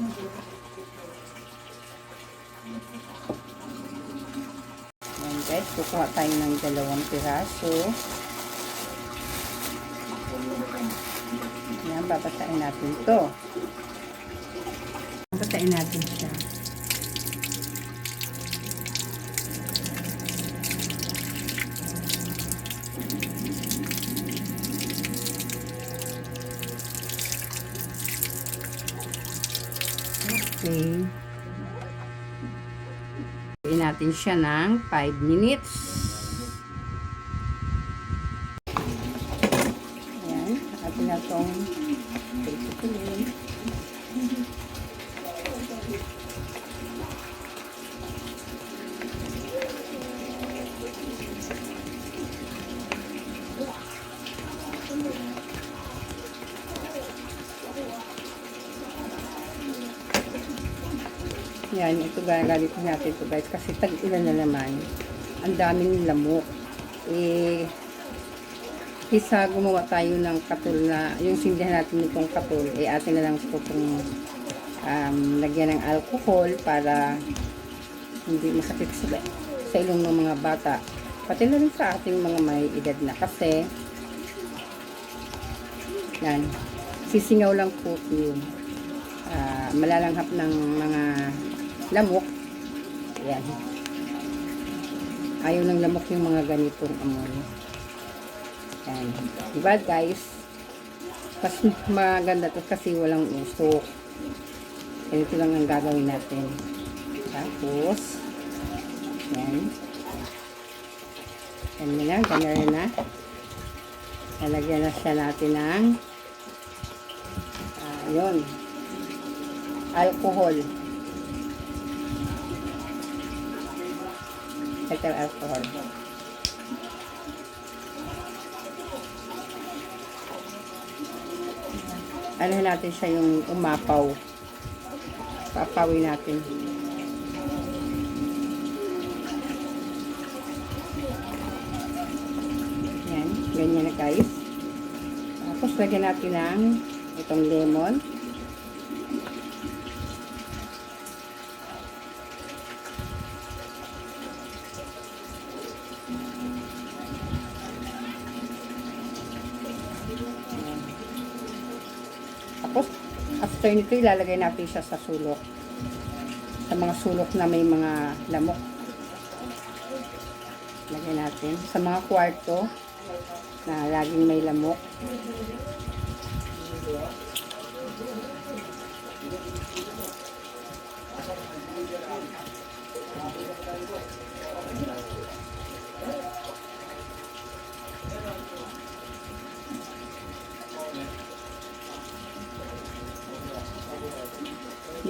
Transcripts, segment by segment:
Ayan guys, kukuha tayo ng dalawang piraso. Ayan, babatain natin to. Babatain natin siya. Okay. Natin siya ng 5 minutes. Ayan. Atin na itong pagkukulin. Yan, ito gagamit natin ito guys. Kasi tag-ilan na naman. Ang daming lamok. Eh, isa gumawa tayo ng katul na, yung sindihan natin nitong katul, eh atin na lang ito kung um, lagyan ng alcohol para hindi masakit sa, sa ilong ng mga bata. Pati na rin sa ating mga may edad na. Kasi, yan, sisingaw lang po yung ah, malalanghap ng mga lamok. Ayan. Ayaw ng lamok yung mga ganitong amoy. Ayan. Diba guys? Mas maganda to kasi walang usok. Ganito lang ang gagawin natin. Tapos, ayan. Ganyan na, ganyan na. Lalagyan na siya natin ng ah, yun. Alcohol. Ethyl alcohol. Ano natin siya yung umapaw. Papawin natin. Yan, ganyan na guys. Tapos lagyan natin ng itong lemon. Tapos, after nito, ilalagay natin siya sa sulok. Sa mga sulok na may mga lamok. Lagay natin. Sa mga kwarto na laging may lamok.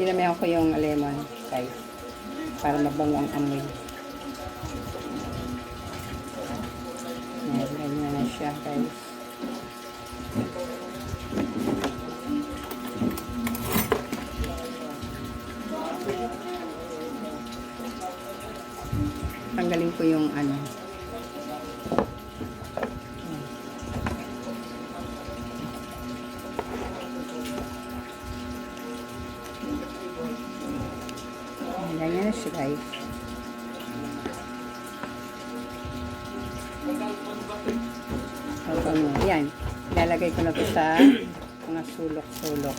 Ginamihan ko yung lemon guys. Para mabango ang amoy. Ayan, ganyan na siya guys. Tanggalin ko yung ano. Ganyan siya guys. Habang, yan. Ilalagay ko na to sa mga sulok-sulok.